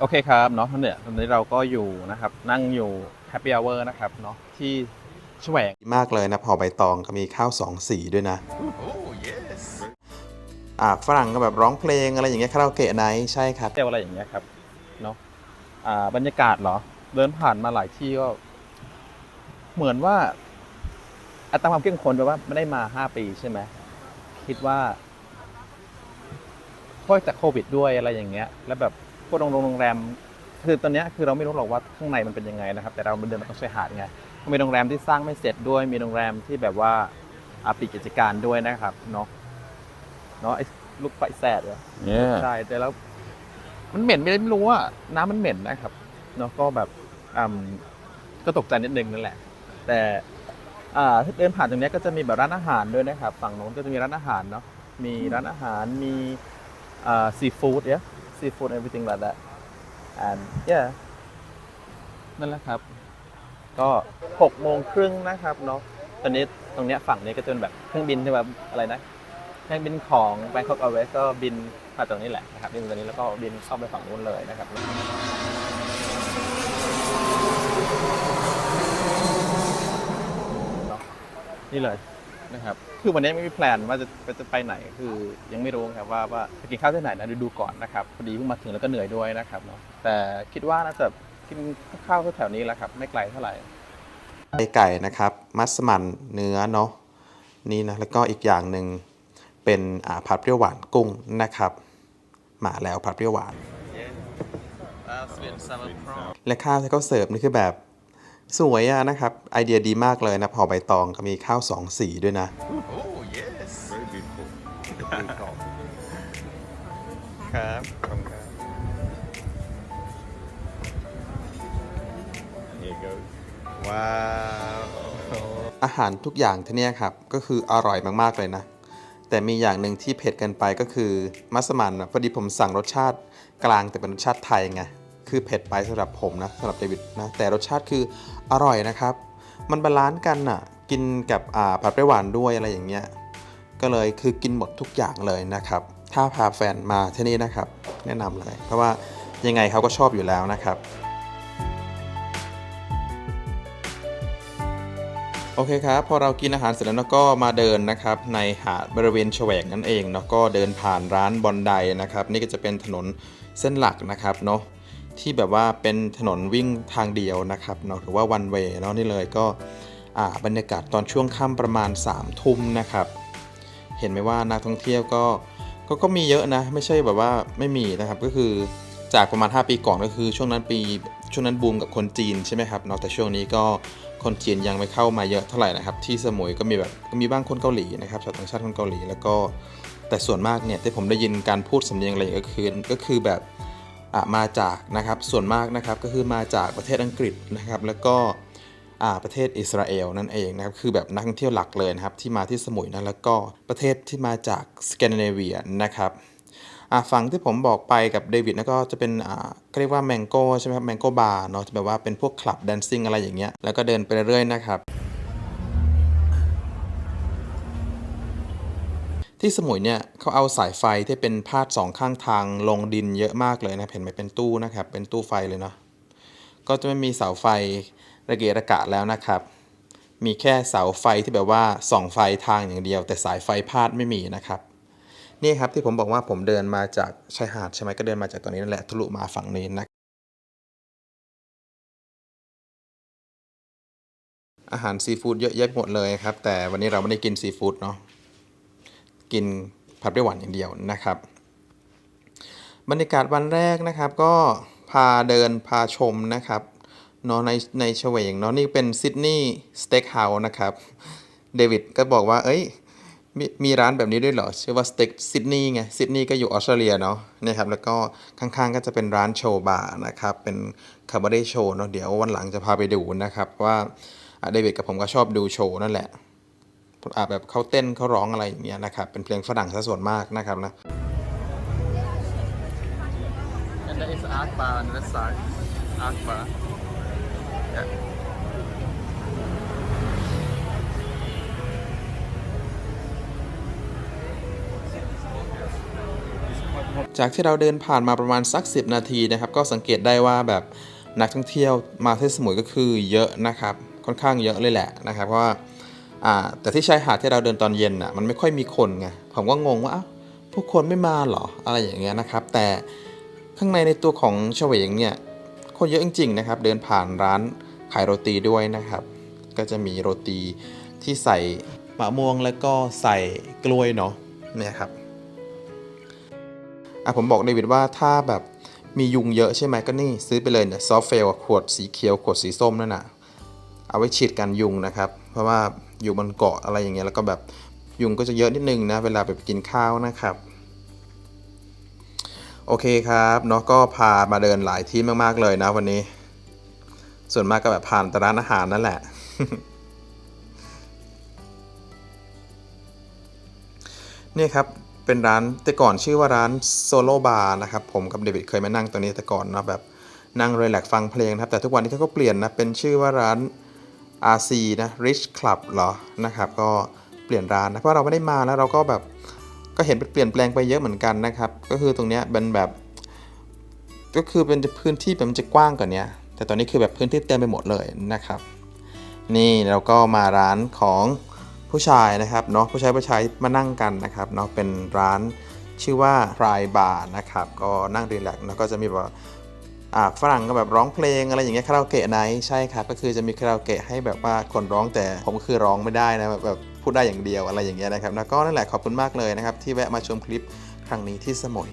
โอเคครับเนาะเนี่ยตอนนี้เราก็อยู่นะครับนั่งอยู่ Happy Hour นะครับเนาะที่แฉวงมากเลยนะพอใบตองก็มีข้าวสองสีด้วยนะ อ่าฝรั่งก็แบบร้องเพลงอะไรอย่างเงี้ยคาราโอเกะไนท์ใช่ครับเที่ยวอะไรอย่างเงี้ยครับเนาะอ่าบรรยากาศเหรอ เดินผ่านมาหลายที่ก็ เหมือนว่าอัตราความเข้มข้นแปลว่าไม่ได้มาห้าปีใช่ไหมคิดว่าเพราะจากโควิดด้วยอะไรอย่างเงี้ย แล้วแบบ พวกโรงโรงแรม คือตอนเนี้ยคือเราไม่รู้หรอกว่าข้างในมันเป็นยังไงนะครับ แต่เราเดินมาตรงชายหาดไงมีโรงแรมที่สร้างไม่เสร็จด้วย มีโรงแรมที่แบบว่าอาปิดกิจการด้วยนะครับเนาะเนาะไอ้ลูกไฟแสดเหรอใช่แต่แล้ว มันเหม็นไม่ได้ไม่รู้ว่าน้ำมันเหม็นนะครับเนาะก็แบบอืมก็ตกใจนิดนึงนั่นแหละ แต่อ่าถ้าเดินผ่านตรงเนี้ยก็จะมีแบบร้านอาหารด้วยนะครับ ฝั่งโน้นก็จะมีร้านอาหารเนาะมีร้านอาหารมีอ่าซีฟู้ดเนี่ย ซีฟู้ด everything like that and yeah นั่นแหละครับ ก็หกโมงครึ่งนะครับเนาะตอนนี้ตรงเนี้ยฝั่งนี้ก็จะเป็นแบบเครื่องบินที่แบบอะไรนะเครื่องบินของ Bangkok Airways ก็บินมาตรงนี้แหละนะครับบินตรงนี้แล้วก็บินเข้าไปฝั่งนู้นเลยนะครับเนาะนี่เลย นะครับ คือวันนี้ไม่มีแพลนว่าจะว่าจะไปไหนคือยังไม่รู้ครับว่าว่าจะกินข้าวที่ไหนนะดูดูก่อนนะครับพอดีเพิ่งมาถึงแล้วก็เหนื่อยด้วยนะครับเนาะแต่คิดว่าน่าจะกินข้าวแถวๆนี้แหละครับ ไม่ไกลเท่าไหร่ไก่นะครับ มัสมั่นเนื้อเนาะนี่นะแล้วก็อีกอย่างหนึ่งเป็นอ่าผัดเปรี้ยวหวานกุ้งนะครับมาแล้วผัดเปรี้ยวหวานและข้าวที่เขาเสิร์ฟนี่คือแบบ สวยอะนะครับ ไอเดียดีมากเลยนะพอใบตองก็มีข้าวสองสีด้วยนะครับขอบคุณครับว้าวอาหารทุกอย่างที่เนี่ยครับ ก็คืออร่อยมากๆเลยนะ แต่มีอย่างหนึ่งที่เผ็ดเกินไปก็คือมัสมั่นนะพอดีผมสั่งรสชาติกลางแต่เป็นรสชาติไทยไงคือเผ็ดไปสำหรับผมนะสำหรับเดวิดนะแต่รสชาติคือ อร่อยนะครับ มันบาลานซ์กันน่ะ กินกับอ่าผัดเปรี้หวานด้วยอะไรอย่างเงี้ย ก็เลยคือกินหมดทุกอย่างเลยนะครับ ถ้าพาแฟนมาที่นี่นะครับ แนะนำเลย เพราะว่ายังไงเขาก็ชอบอยู่แล้วนะครับ โอเคครับ พอเรากินอาหารเสร็จแล้วก็มาเดินนะครับ ในหาดบริเวณแฉวงนั่นเองเนาะก็เดินผ่านร้านบอนไดนะครับ นี่ก็จะเป็นถนนเส้นหลักนะครับเนาะ ที่แบบว่าเป็นถนนวิ่งทางเดียวนะครับเนาะหรือว่าวันเวย์เนาะนี่เลยก็อ่าบรรยากาศตอนช่วงค่ำประมาณ3ามทุ่มนะครับ เห็นไหมว่านักท่องเที่ยวก็ก็ก็มีเยอะนะ ไม่ใช่แบบว่าไม่มีนะครับก็คือจากประมาณ 5 ปีก่อนก็คือช่วงนั้นปีช่วงนั้นบูมกับคนจีนใช่ไหมครับเนาะแต่ช่วงนี้ก็คนจีนยังไม่เข้ามาเยอะเท่าไหร่นะครับ ที่สมุยก็มีแบบก็มีบ้างคนเกาหลีนะครับชาวต่างชาติคนเกาหลีแล้วก็แต่ส่วนมากเนี่ยที่ผมได้ยินการพูดสำเนียงอะไรก็คือก็คือแบบ มาจากนะครับส่วนมากนะครับก็คือมาจากประเทศอังกฤษนะครับแล้วก็ประเทศอิสราเอลนั่นเองนะครับคือแบบนักท่องเที่ยวหลักเลยนะครับที่มาที่สมุยนะแล้วก็ประเทศที่มาจากสแกนดิเนเวียนะครับฝั่งที่ผมบอกไปกับเดวิดนะก็จะเป็นอ่าก็เรียกว่าแมงโก้ใช่ไหมครับแมงโก้บาร์เนาะจะแบบว่าเป็นพวกคลับแดนซิ่งอะไรอย่างเงี้ยแล้วก็เดินไปเรื่อยๆนะครับ ที่สมุยเนี่ยเขาเอาสายไฟที่เป็นพาดสองข้างทางลงดินเยอะมากเลยนะเห็นไหมเป็นตู้นะครับ เป็นตู้ไฟเลยเนาะก็จะไม่มีเสาไฟระเกะระกะแล้วนะครับ มีแค่เสาไฟที่แบบว่าส่องไฟทางอย่างเดียว แต่สายไฟพาดไม่มีนะครับนี่ครับที่ผมบอกว่าผมเดินมาจากชายหาดใช่ไหมก็เดินมาจากตรงนี้นั่นแหละทะลุมาฝั่งนี้นะอาหารซีฟู้ดเยอะแยะหมดเลยครับ แต่วันนี้เราไม่ได้กินซีฟู้ดเนาะ กินผัดเปรี้ยหวานอย่างเดียวนะครับ บรรยากาศวันแรกนะครับก็พาเดินพาชมนะครับเนาะในในเฉวงเนาะนี่เป็นซิดนีย์สเต็กเฮาส์นะครับเดวิดก็บอกว่า เอ้ยมมีร้านแบบนี้ด้วยเหรอ ชื่อว่าสเต็กซิดนีย์ไงซิดนีย์ก็อยู่ออสเตรเลียเนาะนะครับแล้วก็ข้างๆก็จะเป็นร้านโชว์บาร์นะครับ เป็นคาร์บาเร่โชว์เนาะเดี๋ยววันหลังจะพาไปดูนะครับ ว่าเดวิดกับผมก็ชอบดูโชว์นั่นแหละ แบบเขาเต้นเขาร้องอะไรอย่างเงี้ยนะครับ เป็นเพลงฝรั่งซะส่วนมากนะครับนะ And there is art bar on that side. Art bar. Yeah. จากที่เราเดินผ่านมาประมาณสัก 10 นาทีนะครับ ก็สังเกตได้ว่าแบบนักท่องเที่ยวมาที่สมุยก็คือเยอะนะครับ ค่อนข้างเยอะเลยแหละนะครับเพราะว่าอ่า แต่ที่ชายหาดที่เราเดินตอนเย็นอะมันไม่ค่อยมีคนไงผมก็งงว่าอ้าวพวกคนไม่มาเหรออะไรอย่างเงี้ยนะครับ แต่ข้างในในตัวของเฉวงเนี่ยคนเยอะจริงๆนะครับ เดินผ่านร้านขายโรตีด้วยนะครับ ก็จะมีโรตีที่ใส่มะม่วงแล้วก็ใส่กล้วยเนาะเนี่ยครับอะผมบอกเดวิดว่าถ้าแบบมียุงเยอะใช่ไหมก็นี่ซื้อไปเลยเนี่ยซอฟเฟลขวดสีเขียวขวดสีส้มนั่นน่ะ เอาไว้ฉีดกันยุงนะครับ เพราะว่าอยู่บนเกาะอะไรอย่างเงี้ยแล้วก็แบบยุงก็จะเยอะนิดนึงนะเวลาไปกินข้าวนะครับ โอเคครับเนาะก็พามาเดินหลายที่มากๆเลยนะวันนี้ ส่วนมากก็แบบผ่านแต่ร้านอาหารนั่นแหละนี่ครับเป็นร้านแต่ก่อนชื่อว่าร้านโซโลบาร์นะครับผมกับเดวิดเคยมานั่งตรงนี้แต่ก่อนนะแบบนั่งเรแลกฟังเพลงนะครับแต่ทุกวันนี้เขาก็เปลี่ยนนะเป็นชื่อว่าร้าน RC นะ Rich Club เหรอนะครับ ก็เปลี่ยนร้านนะเพราะเราไม่ได้มาแล้วเราก็แบบก็เห็นเปลี่ยนแปลงไปเยอะเหมือนกันนะครับ ก็คือตรงเนี้ยเป็นแบบ ก็คือเป็นพื้นที่แบบมันจะกว้างกว่านี้แต่ตอนนี้คือแบบพื้นที่เต็มไปหมดเลยนะครับ นี่เราก็มาร้านของผู้ชายนะครับเนาะผู้ชายผู้ชายมานั่งกันนะครับเนาะเป็นร้านชื่อว่า Fry Bar นะครับ ก็นั่งรีแลกซ์แล้วก็จะมีแบบอ่า ฝรั่งก็แบบร้องเพลงอะไรอย่างเงี้ยคาราโอเกะไนท์ใช่ครับก็คือจะมีคาราโอเกะให้แบบว่าคนร้องแต่ผมก็คือร้องไม่ได้นะแบบแบบพูดได้อย่างเดียวอะไรอย่างเงี้ยนะครับแล้วก็นั่นแหละขอบคุณมากเลยนะครับ ที่แวะมาชมคลิปครั้งนี้ที่สมุย